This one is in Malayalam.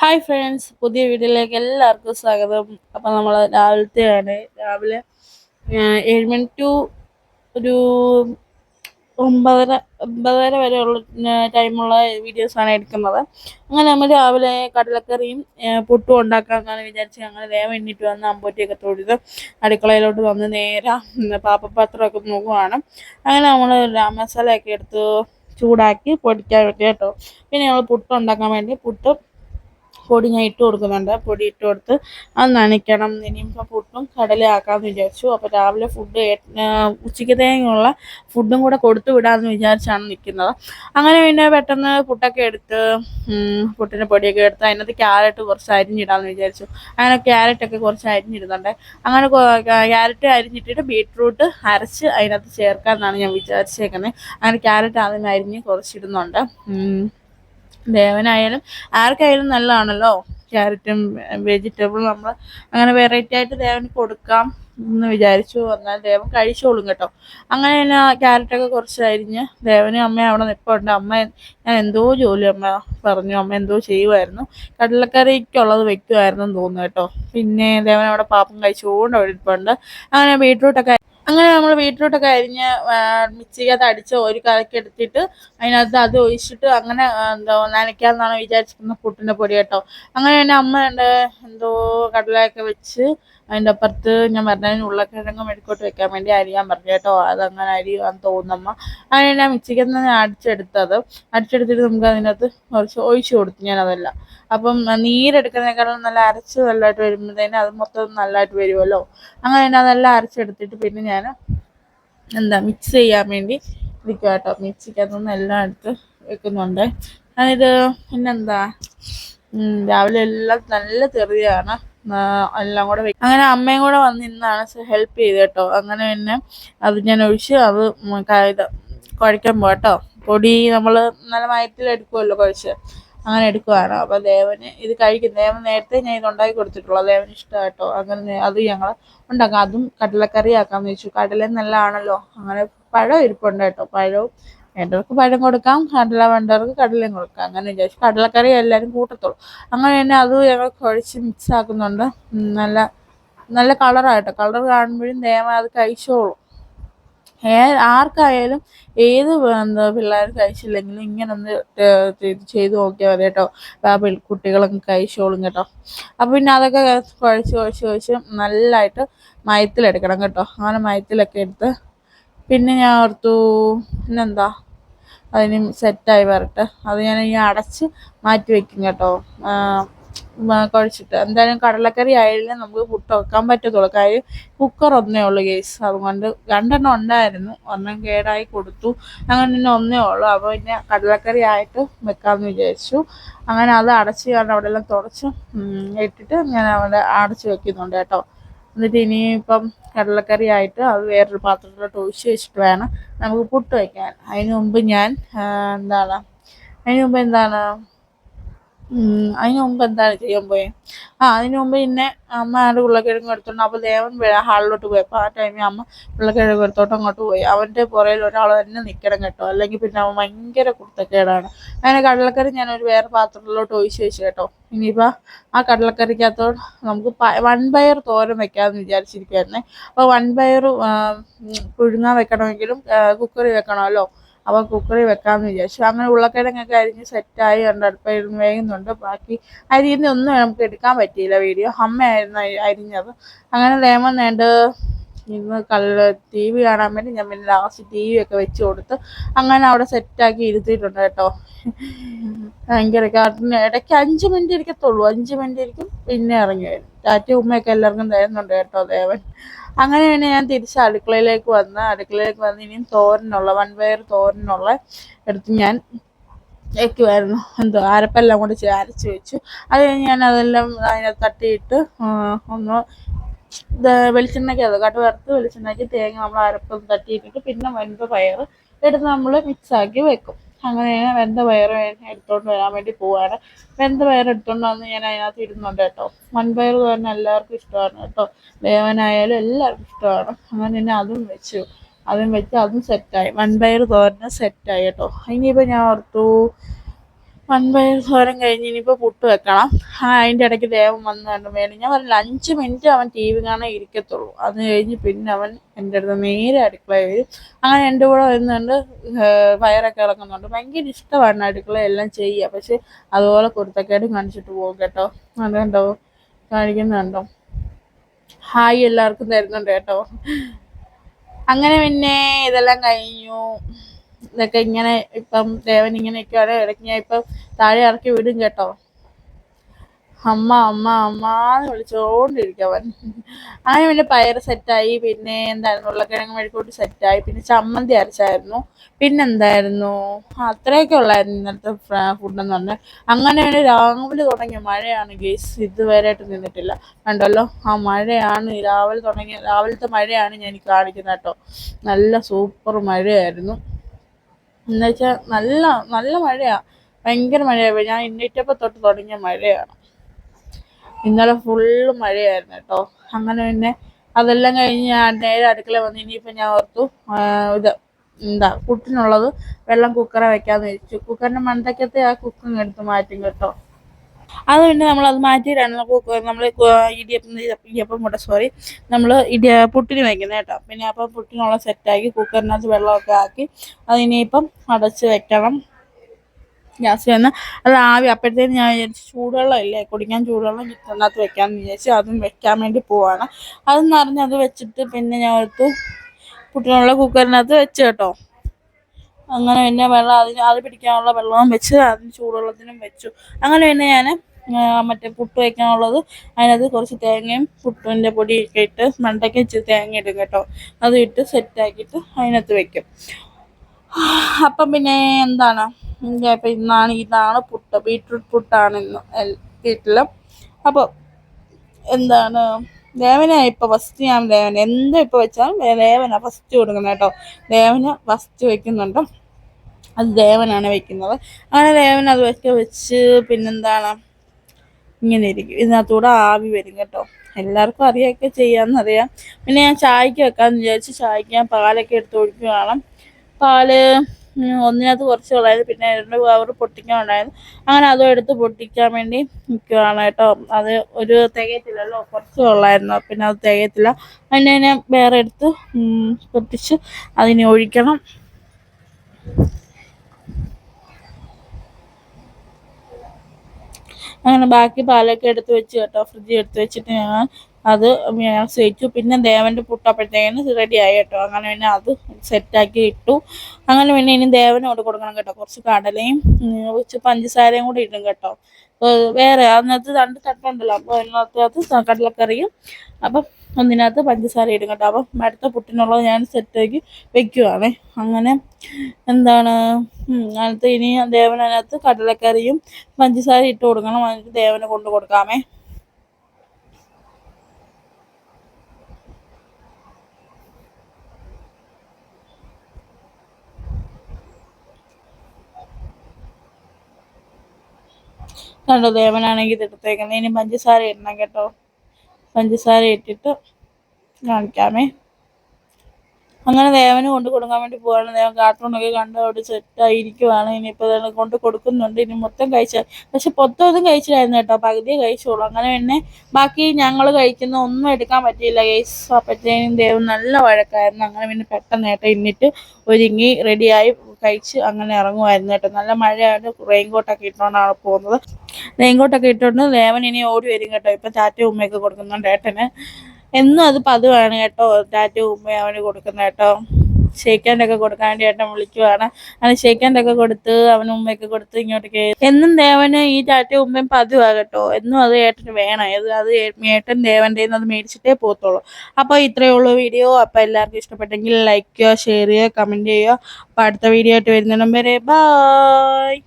ഹായ് ഫ്രണ്ട്സ് പുതിയ വീഡിയോയിലേക്ക് എല്ലാവർക്കും സ്വാഗതം. അപ്പം നമ്മൾ രാവിലത്തെയാണ്. രാവിലെ ഏഴ് മണി ടു ഒരു ഒമ്പതര ഒമ്പതര വരെയുള്ള ടൈമുള്ള വീഡിയോസാണ് എടുക്കുന്നത്. അങ്ങനെ നമ്മൾ രാവിലെ കടലക്കറിയും പുട്ടും ഉണ്ടാക്കാമെന്നാണ് വിചാരിച്ചത്. അങ്ങനെ വേഗം എണ്ണിട്ട് വന്ന് അമ്പൂറ്റിയൊക്കെ തൊഴുത് അടുക്കളയിലോട്ട് വന്ന് നേരെ പാപ്പപാത്രമൊക്കെ നോക്കുവാണ് അങ്ങനെ നമ്മൾ മസാലയൊക്കെ എടുത്ത് ചൂടാക്കി പൊടിക്കാൻ വേണ്ടി കേട്ടോ. പിന്നെ നമ്മൾ പുട്ട് ഉണ്ടാക്കാൻ വേണ്ടി പുട്ട് പൊടി ഞാൻ ഇട്ട് കൊടുക്കുന്നുണ്ട്. പൊടി ഇട്ട് കൊടുത്ത് അത് നനയ്ക്കണം. ഇനിയിപ്പോൾ പുട്ടും കടലയാക്കാമെന്ന് വിചാരിച്ചു. അപ്പോൾ രാവിലെ ഫുഡ് ഉച്ചയ്ക്കത്തേക്കുള്ള ഫുഡും കൂടെ കൊടുത്തു വിടാമെന്ന് വിചാരിച്ചാണ് നിൽക്കുന്നത് അങ്ങനെ പിന്നെ പെട്ടെന്ന് പുട്ടൊക്കെ എടുത്ത് പുട്ടിന്റെ പൊടിയൊക്കെ എടുത്ത് അതിനകത്ത് ക്യാരറ്റ് കുറച്ച് അരിഞ്ഞിടാമെന്ന് വിചാരിച്ചു. അങ്ങനെ ക്യാരറ്റൊക്കെ കുറച്ച് അരിഞ്ഞിടുന്നുണ്ട്. അങ്ങനെ ക്യാരറ്റ് അരിഞ്ഞിട്ടിട്ട് ബീട്രൂട്ട് അരച്ച് അതിനകത്ത് ചേർക്കാമെന്നാണ് ഞാൻ വിചാരിച്ചേക്കുന്നത് അങ്ങനെ ക്യാരറ്റ് ആദ്യം അരിഞ്ഞ് കുറച്ചിടുന്നുണ്ട്. ദേവനായാലും ആർക്കായാലും നല്ലതാണല്ലോ. ക്യാരറ്റും വെജിറ്റബിളും നമ്മൾ അങ്ങനെ വെറൈറ്റി ആയിട്ട് ദേവന് കൊടുക്കാം എന്ന് വിചാരിച്ചു വന്നാൽ ദേവൻ കഴിച്ചോളും കേട്ടോ. അങ്ങനെ തന്നെ ക്യാരറ്റൊക്കെ കുറച്ച് അരിഞ്ഞ് ദേവനും അമ്മയും അവിടെ നിൽപ്പുണ്ട് അമ്മ ഞാൻ എന്തോ ജോലി അമ്മ പറഞ്ഞു. അമ്മ എന്തോ ചെയ്യുമായിരുന്നു കടലക്കറിക്കുള്ളത് വെക്കുമായിരുന്നു തോന്നുന്നു കേട്ടോ. പിന്നെ ദേവൻ അവിടെ പാപ്പം കഴിച്ചുകൊണ്ട് അവിടെ ഇരിപ്പുണ്ട്. അങ്ങനെ ബീട്രൂട്ടൊക്കെ അങ്ങനെ നമ്മൾ ബീട്രൂട്ടൊക്കെ അരിഞ്ഞ് മിക്സിക്കകത്ത് അടിച്ച് ഒരു കലക്കി എടുത്തിട്ട് അതിനകത്ത് അത് ഒഴിച്ചിട്ട് അങ്ങനെ എന്തോ നനയ്ക്കാമെന്നാണ് വിചാരിച്ചിരിക്കുന്നത് പുട്ടിന്റെ പൊടി കേട്ടോ. അങ്ങനെ തന്നെ അമ്മ എന്തോ കടലയൊക്കെ വെച്ച് അതിന്റെ അപ്പുറത്ത് ഞാൻ പറഞ്ഞതിന് ഉരുളക്കിഴങ്ങ് മെഴുക്കോട്ട് വെക്കാൻ വേണ്ടി അരിയാൻ പറഞ്ഞു കേട്ടോ അതങ്ങനെ അരിയാന്ന് തോന്നുന്നമ്മ അങ്ങനെ ഞാൻ മിക്സിക്കകത്ത് ഞാൻ അടിച്ചെടുത്തത്. അടിച്ചെടുത്തിട്ട് നമുക്ക് അതിനകത്ത് കുറച്ച് ഒഴിച്ചു കൊടുത്തു ഞാൻ അതെല്ലാം. അപ്പം നീരെടുക്കുന്നതിനേക്കാളും നല്ല അരച്ച് നല്ലതായിട്ട് വരുമ്പോഴത്തേന് അത് മൊത്തം നല്ലതായിട്ട് വരുമല്ലോ. അങ്ങനെ തന്നെ അതെല്ലാം അരച്ചെടുത്തിട്ട് പിന്നെ ഞാൻ എന്താ മിക്സ് ചെയ്യാൻ വേണ്ടി ഇരിക്കുക കേട്ടോ. മിക്സിക്കകത്തുനിന്ന് എല്ലാം എടുത്ത് വെക്കുന്നുണ്ട്. അതായത് പിന്നെന്താ രാവിലെ എല്ലാം നല്ല ചെറിയാണ് എല്ലാം കൂടെ അങ്ങനെ അമ്മയും കൂടെ വന്ന് ഇന്നാണ് ഹെൽപ്പ് ചെയ്ത് കേട്ടോ. അങ്ങനെ പിന്നെ അത് ഞാൻ ഒഴിച്ച് അത് ഇത് കുഴയ്ക്കാൻ പോട്ടോ പൊടി നമ്മൾ നല്ല മയത്തിലെടുക്കുമല്ലോ കുഴച്ച് അങ്ങനെ എടുക്കുവാണ്. അപ്പോൾ ദേവന് ഇത് കഴിക്കും. ദേവൻ നേരത്തെ ഞാൻ ഇത് ഉണ്ടാക്കി കൊടുത്തിട്ടുള്ളൂ. ദേവന് ഇഷ്ടമായിട്ടോ അങ്ങനെ അത് ഞങ്ങൾ ഉണ്ടാക്കാം. അതും കടലക്കറി ആക്കാമെന്ന് വെച്ചു കടല നല്ലതാണല്ലോ. അങ്ങനെ പഴം ഇരിപ്പുണ്ട് കേട്ടോ. പഴവും വേണ്ടവർക്ക് പഴം കൊടുക്കാം കടല വേണ്ടവർക്ക് കടലയും കൊടുക്കാം. അങ്ങനെ വിചാരിച്ചു കടലക്കറി എല്ലാവരും കൂട്ടത്തുള്ളൂ. അങ്ങനെ തന്നെ അത് ഞങ്ങൾ കുഴച്ച് മിക്സ് ആക്കുന്നുണ്ട്. നല്ല നല്ല കളറായിട്ട് കളർ കാണുമ്പോഴും ദേവ അത് കഴിച്ചോളും. ഏ ആർക്കായാലും ഏത് എന്താ പിള്ളേർ കഴിച്ചില്ലെങ്കിലും ഇങ്ങനെ ഒന്ന് ചെയ്ത് നോക്കിയാൽ മതി കേട്ടോ. ആ കുട്ടികളൊക്കെ കഴിച്ചോളും കേട്ടോ. അപ്പം പിന്നെ അതൊക്കെ കുഴച്ച് കുഴച്ച് കുഴച്ച് നല്ലതായിട്ട് മയത്തിലെടുക്കണം കേട്ടോ. അങ്ങനെ മയത്തിലൊക്കെ എടുത്ത് പിന്നെ ഞാൻ ഓർത്തു പിന്നെന്താ? അതിന് സെറ്റായി വരട്ടെ. അത് ഞാൻ ഇനി അടച്ച് മാറ്റി വെക്കും കേട്ടോ. കുഴച്ചിട്ട്. എന്തായാലും കടലക്കറി ആയാലും നമുക്ക് പുട്ട് വെക്കാൻ പറ്റത്തുള്ളൂ. കാര്യം കുക്കർ ഒന്നേ ഉള്ളൂ കേസ് അതുകൊണ്ട് രണ്ടെണ്ണം ഉണ്ടായിരുന്നു. ഒരെണ്ണം കേടായി കൊടുത്തു. അങ്ങനെ പിന്നെ ഒന്നേ ഉള്ളൂ. അപ്പോൾ പിന്നെ കടലക്കറി ആയിട്ട് വെക്കാമെന്ന് വിചാരിച്ചു. അങ്ങനെ അത് അടച്ച് ഞാൻ അവിടെ എല്ലാം തുടച്ച് ഇട്ടിട്ട് ഞാൻ അവിടെ അടച്ച് വെക്കുന്നുണ്ട് കേട്ടോ. എന്നിട്ട് ഇനിയിപ്പം കടലക്കറി ആയിട്ട് അത് വേറൊരു പാത്രത്തിലോട്ട് ഒഴിച്ച് വെച്ചിട്ട് വേണം നമുക്ക് പുട്ട് വയ്ക്കാൻ അതിന് മുമ്പ് ഞാൻ എന്താണ്? അതിന് മുമ്പ് എന്താണ്? അതിന് മുമ്പ് എന്താണ് ചെയ്യാൻ പോയത് ആ അതിനു മുമ്പ് പിന്നെ അമ്മ ആണ്ട് ഉരുളക്കിഴങ്ങ് എടുത്തോണ്ട് അപ്പോൾ ദേവൻ ഹാളിലോട്ട് പോയി. അപ്പോൾ ആ ടൈമിൽ അമ്മ ഉരുളക്കിഴങ്ങ് എടുത്തോട്ട് അങ്ങോട്ട് പോയി. അവന്റെ പുറയിൽ ഒരാൾ തന്നെ നിൽക്കണം കേട്ടോ. അല്ലെങ്കിൽ പിന്നെ അവൻ ഭയങ്കര കുർത്തക്കേടാണ് അങ്ങനെ കടലക്കറി ഞാൻ ഒരു വേറെ പാത്രത്തിലോട്ട് ഒഴിച്ച് വെച്ചു കേട്ടോ. ഇനിയിപ്പോൾ ആ കടലക്കറിക്കകത്തോട് നമുക്ക് വൻപയർ തോരൻ വെക്കാമെന്ന് അപ്പൊ അപ്പോൾ ബയർ പുഴുങ്ങാൻ വെക്കണമെങ്കിലും കുക്കറി വെക്കണമല്ലോ. അപ്പോൾ കുക്കറിൽ വെക്കാമെന്ന് വിചാരിച്ചു. അങ്ങനെ ഉരുളക്കിഴങ്ങൊക്കെ അരിഞ്ഞ് സെറ്റായി ഉണ്ട് അടുപ്പായിരുന്നു വേകുന്നുണ്ട് ബാക്കി അരിയുന്ന ഒന്നും നമുക്ക് എടുക്കാൻ പറ്റിയില്ല വീഡിയോ. അമ്മയായിരുന്നു അരി- അരിഞ്ഞത്. അങ്ങനെ ലേമൻ നേണ്ട് ഇന്ന് കല്ല് ടി വി കാണാൻ വേണ്ടി ഞാൻ പിന്നെ ലാസ്റ്റ് ടി വി ഒക്കെ വെച്ച് കൊടുത്ത് അങ്ങനെ അവിടെ സെറ്റാക്കി ഇരുത്തിയിട്ടുണ്ട് കേട്ടോ. ഭയങ്കര കാട്ടിന് ഇടയ്ക്ക് അഞ്ച് മിനിറ്റ് ഇരിക്കത്തുള്ളൂ. അഞ്ച് മിനിറ്റ് ഇരിക്കും. പിന്നെ ഇറങ്ങി വരും. ടാറ്റ ഉമ്മയൊക്കെ എല്ലാവർക്കും തരുന്നുണ്ട് കേട്ടോ ദേവൻ. അങ്ങനെ തന്നെ ഞാൻ തിരിച്ച് അടുക്കളയിലേക്ക് വന്ന് അടുക്കളയിലേക്ക് വന്ന് ഇനിയും തോരനുള്ള വൺ വയർ തോരനുള്ള എടുത്ത് ഞാൻ വെക്കുമായിരുന്നു എന്തോ അരപ്പെല്ലാം ചേ- അരച്ച് വെച്ചു. അത് കഴിഞ്ഞ് ഞാൻ അതെല്ലാം അതിനെ തട്ടിയിട്ട് ഒന്ന് വെളിച്ചെണ്ണയ്ക്ക് അത് കട്ട് വറുത്ത് വെളിച്ചെണ്ണയ്ക്ക് തേങ്ങ നമ്മൾ അരപ്പൊന്ന് തട്ടിയിട്ടിട്ട് പിന്നെ വൻപ പയർ എടുത്ത് നമ്മൾ മിക്സാക്കി വെക്കും. അങ്ങനെ ഞാൻ വെന്ത പയർ എടുത്തോണ്ട് വരാൻ വേണ്ടി പോവാണ്. വെന്ത പയർ എടുത്തോണ്ട് വന്ന് ഞാൻ അതിനകത്ത് ഇടുന്നുണ്ട് കേട്ടോ. മൺപയർ തന്നെ എല്ലാവർക്കും ഇഷ്ടമാണ് കേട്ടോ. ദേവനായാലും എല്ലാവർക്കും ഇഷ്ടമാണ്. അങ്ങനെ തന്നെ അതും വെച്ചു. അതും വെച്ച് അതും സെറ്റായി മൺപയർ തോരന് സെറ്റായി കേട്ടോ. ഇനിയിപ്പോൾ ഞാൻ ഓർത്തു വൻപയർ തോരൻ കഴിഞ്ഞ് ഇനിയിപ്പോൾ പുട്ട് വെക്കണം. അതിന്റെ ഇടയ്ക്ക് ദേവൻ വന്ന് കണ്ടു മേലെ ഞാൻ പറഞ്ഞില്ല അഞ്ച് മിനിറ്റ് അവൻ ടി വി കാണാൻ ഇരിക്കത്തുള്ളൂ. അത് കഴിഞ്ഞ് പിന്നെ അവൻ എന്റെ അടുത്ത് നേരെ അടുക്കള വരും. അങ്ങനെ എന്റെ കൂടെ വരുന്നുണ്ട് വയറൊക്കെ ഇളക്കുന്നുണ്ട്. ഭയങ്കര ഇഷ്ടമാണ് അടുക്കള എല്ലാം ചെയ്യുക. പക്ഷെ അതുപോലെ കുരുത്തക്കേടും കാണിച്ചിട്ട് പോകും കേട്ടോ. അതുണ്ടോ കാണിക്കുന്നുണ്ടോ ഹായ് എല്ലാവർക്കും തരുന്നുണ്ട് കേട്ടോ. അങ്ങനെ പിന്നെ ഇതെല്ലാം കഴിഞ്ഞു. ഇതൊക്കെ ഇങ്ങനെ ഇപ്പം ദേവൻ ഇങ്ങനെയൊക്കെയാണ് ഇടയ്ക്ക് ഞാൻ ഇപ്പം താഴെ ഇറക്കി വിടും കേട്ടോ. അമ്മ അമ്മ അമ്മ എന്ന് അവൻ. അങ്ങനെ പിന്നെ പയർ സെറ്റായി പിന്നെ എന്തായിരുന്നു ഉരുളക്കിഴങ്ങ് മെഴുക്കൂട്ടി സെറ്റായി പിന്നെ ചമ്മന്തി അരച്ചായിരുന്നു. പിന്നെന്തായിരുന്നു അത്രയൊക്കെ ഉള്ളായിരുന്നു ഇന്നത്തെ ഫുഡെന്ന് പറഞ്ഞാൽ അങ്ങനെയാണ് രാവിലെ തുടങ്ങിയ മഴയാണ് ഗേസ് ഇതുവരെയായിട്ട് നിന്നിട്ടില്ല. കണ്ടല്ലോ? ആ മഴയാണ് രാവിലെ തുടങ്ങിയ രാവിലത്തെ മഴയാണ് ഞാൻ കാണിക്കുന്നത് കേട്ടോ. നല്ല സൂപ്പർ മഴയായിരുന്നു. എന്നുവെച്ചാൽ നല്ല നല്ല മഴയാണ് ഭയങ്കര മഴയാണ് ഞാൻ എണ്ണീറ്റപ്പോൾ തൊട്ട് തുടങ്ങിയ മഴയാണ് ഇന്നലെ ഫുള്ള് മഴയായിരുന്നു കേട്ടോ. അങ്ങനെ പിന്നെ അതെല്ലാം കഴിഞ്ഞ് ഞാൻ നേരെ അടുക്കള വന്ന് ഇനിയിപ്പോൾ ഞാൻ ഓർത്തു ഇത് എന്താ കുട്ടിനുള്ളത് വെള്ളം കുക്കറെ വെക്കാമെന്ന് വെച്ചു കുക്കറിന്റെ മണ്ടക്കത്തെ ആ കുക്കിങ് എടുത്ത് മാറ്റും കേട്ടോ. അത് പിന്നെ നമ്മൾ അത് മാറ്റിയിട്ടാണ് നമ്മൾ ഇടിയപ്പം ഇടിയപ്പം കൂടെ സോറി നമ്മൾ ഇടിയ പുട്ടിന് വയ്ക്കുന്നത് കേട്ടോ. പിന്നെ അപ്പം പുട്ടിനുള്ള സെറ്റാക്കി കുക്കറിനകത്ത് വെള്ളമൊക്കെ ആക്കി അതിനിപ്പം അടച്ച് വെക്കണം. ഗ്യാസ് വന്ന് അത് ആവി അപ്പോഴത്തേന് ഞാൻ വിചാരിച്ചു ചൂടുവെള്ളം ഇല്ലേ? കുടിക്കാൻ ചൂടുവെള്ളം കിട്ടുന്നകത്ത് വെക്കാമെന്ന് വിചാരിച്ചു. അതും വെക്കാൻ വേണ്ടി പോവാണ്. അത് നിറഞ്ഞ് അത് വെച്ചിട്ട് പിന്നെ ഞാൻ എടുത്ത് പുട്ടിനുള്ള കുക്കറിനകത്ത് വെച്ച് കേട്ടോ. അങ്ങനെ പിന്നെ വെള്ളം അതിന് അത് പിടിക്കാനുള്ള വെള്ളവും വെച്ച് അതിന് ചൂടുവെള്ളത്തിനും വെച്ചു. അങ്ങനെ പിന്നെ ഞാൻ മറ്റേ പുട്ട് വയ്ക്കാനുള്ളത്. അതിനകത്ത് കുറച്ച് തേങ്ങയും പുട്ടിന്റെ പൊടിയൊക്കെ ഇട്ട് മണ്ടയ്ക്ക് ഇച്ചിരി തേങ്ങ ഇടും കേട്ടോ. അത് ഇട്ട് സെറ്റാക്കിയിട്ട് അതിനകത്ത് വെക്കും. അപ്പം പിന്നെ എന്താണ്? അപ്പം ഇന്നാണ് ഇതാണ് പുട്ട്. ബീട്രൂട്ട് പുട്ടാണ് ഇന്ന് വീട്ടിൽ അപ്പോൾ എന്താണ്? ദേവന ഇപ്പോൾ ഫസ്റ്റ് ഞാൻ ദേവന. എന്താ ഇപ്പോൾ വെച്ചാലും ദേവന ഫസ്റ്റ് കൊടുക്കുന്നത് കേട്ടോ. ദേവന ഫസ്റ്റ് വയ്ക്കുന്നുണ്ട് അത് ദേവനാണ് വെക്കുന്നത്. അങ്ങനെ ദേവൻ അത് വെച്ച് വെച്ച് പിന്നെന്താണ്? ഇങ്ങനെ ഇരിക്കും ഇതിനകത്തൂടെ ആവി വരും കേട്ടോ. എല്ലാവർക്കും അറിയൊക്കെ ചെയ്യാമെന്നറിയാം. പിന്നെ ഞാൻ ചായക്ക് വെക്കാമെന്ന് വിചാരിച്ച് ചായക്ക് ഞാൻ പാലൊക്കെ എടുത്ത് ഒഴിക്കുകയാണ് പാൽ ഒന്നിനകത്ത് കുറച്ച് ഉള്ളായത് പിന്നെ രണ്ട് പവർ പൊട്ടിക്കാൻ ഉണ്ടായത്. അങ്ങനെ അതും എടുത്ത് പൊട്ടിക്കാൻ വേണ്ടി നിൽക്കുകയാണ് കേട്ടോ. അത് ഒരു തികയത്തില്ലല്ലോ. കുറച്ച് ഉള്ളായിരുന്നു പിന്നെ അത് തികയത്തില്ല. ഞാൻ വേറെ എടുത്ത് പൊട്ടിച്ച് അതിനെ ഒഴിക്കണം. അങ്ങനെ ബാക്കി പാലൊക്കെ എടുത്ത് വെച്ച് കേട്ടോ ഫ്രിഡ്ജിൽ എടുത്ത് വെച്ചിട്ട് ഞങ്ങൾ അത് ഞാൻ വെച്ചു പിന്നെ ദേവന്റെ പുട്ടപ്പോഴത്തേക്കിന് ആയി കേട്ടോ. അങ്ങനെ പിന്നെ അത് സെറ്റാക്കി ഇട്ടു. അങ്ങനെ പിന്നെ ഇനി ദേവനോട് കൊടുക്കണം കേട്ടോ. കുറച്ച് കടലയും കുറച്ച് പഞ്ചസാരയും കൂടി ഇടും കേട്ടോ. വേറെ അതിനകത്ത് രണ്ട് തട്ടുണ്ടല്ലോ അപ്പോൾ അതിനകത്ത് കടലക്കറിയും. അപ്പം ഒന്നിനകത്ത് പഞ്ചസാര ഇടും കേട്ടോ. അപ്പം അടുത്ത പുട്ടിനുള്ളത് ഞാൻ സെറ്റാക്കി വെക്കുവാണേ. അങ്ങനെ എന്താണ്? അതിനകത്ത് ഇനി ദേവനകത്ത് കടലക്കറിയും പഞ്ചസാര ഇട്ട് കൊടുക്കണം. അതിന് ദേവന് കൊണ്ട് കൊടുക്കാമേ. കണ്ടോ ദേവനാണെങ്കിൽ ഇത് എടുത്തേക്കുന്നത് ഇനി പഞ്ചസാര ഇടണം കേട്ടോ. പഞ്ചസാര ഇട്ടിട്ട് കാണിക്കാമേ. അങ്ങനെ ദേവന് കൊണ്ട് കൊടുക്കാൻ വേണ്ടി പോവാണ്. ദേവൻ കാർട്ടൂണൊക്കെ കണ്ട് അവിടെ സെറ്റായിരിക്കുവാണ് ഇനിയിപ്പോൾ കൊണ്ട് കൊടുക്കുന്നുണ്ട്. ഇനി മൊത്തം കഴിച്ചാൽ പക്ഷെ പൊത്തൊന്നും കഴിച്ചില്ലായിരുന്നു കേട്ടോ. പകുതിയെ കഴിച്ചോളൂ അങ്ങനെ പിന്നെ ബാക്കി ഞങ്ങൾ കഴിക്കുന്ന ഒന്നും എടുക്കാൻ പറ്റിയില്ല കേസ് അപ്പോഴത്തേനും ദേവൻ നല്ല വഴക്കായിരുന്നു. അങ്ങനെ പിന്നെ പെട്ടെന്ന് ഏട്ട ഇന്നിട്ട് ഒരുങ്ങി റെഡിയായി കഴിച്ച് അങ്ങനെ ഇറങ്ങുമായിരുന്നു കേട്ടോ. നല്ല മഴയായിട്ട് റെയിൻകോട്ടൊക്കെ ഇട്ടുകൊണ്ടാണ് പോകുന്നത്. റെയിൻകോട്ടൊക്കെ ഇട്ടുകൊണ്ട് ദേവൻ ഇനി ഓടി വരും കേട്ടോ. ഇപ്പം ചാറ്റ ഉമ്മയൊക്കെ കൊടുക്കുന്നുണ്ട് ഏട്ടന്. എന്നും അത് പതിവാണ് കേട്ടോ. ടാറ്റ ഉമ്മ അവന് കൊടുക്കുന്ന കേട്ടോ. ഷേക്കാന്റെയൊക്കെ കൊടുക്കാൻ വേണ്ടി ഏട്ടൻ വിളിക്കുവാണ്. അങ്ങനെ ഷേക്കാന്റെയൊക്കെ കൊടുത്ത് അവന് ഉമ്മയൊക്കെ കൊടുത്ത് ഇങ്ങോട്ടേക്ക് എന്നും ദേവന് ഈ ടാറ്റ ഉമ്മയും പതിവാ കേട്ടോ. എന്നും അത് ഏട്ടന് വേണം. അത് അത് ഏട്ടൻ ദേവന്റെ അത് മേടിച്ചിട്ടേ പോകത്തുള്ളൂ. അപ്പോൾ ഇത്രയേ ഉള്ളൂ വീഡിയോ. അപ്പോൾ എല്ലാവർക്കും ഇഷ്ടപ്പെട്ടെങ്കിൽ ലൈക്ക് ചെയ്യുക ഷെയർ ചെയ്യുക കമന്റ് ചെയ്യുക. അപ്പോൾ അടുത്ത വീഡിയോ ആയിട്ട് വരുന്നിടം വരെ. ബായ്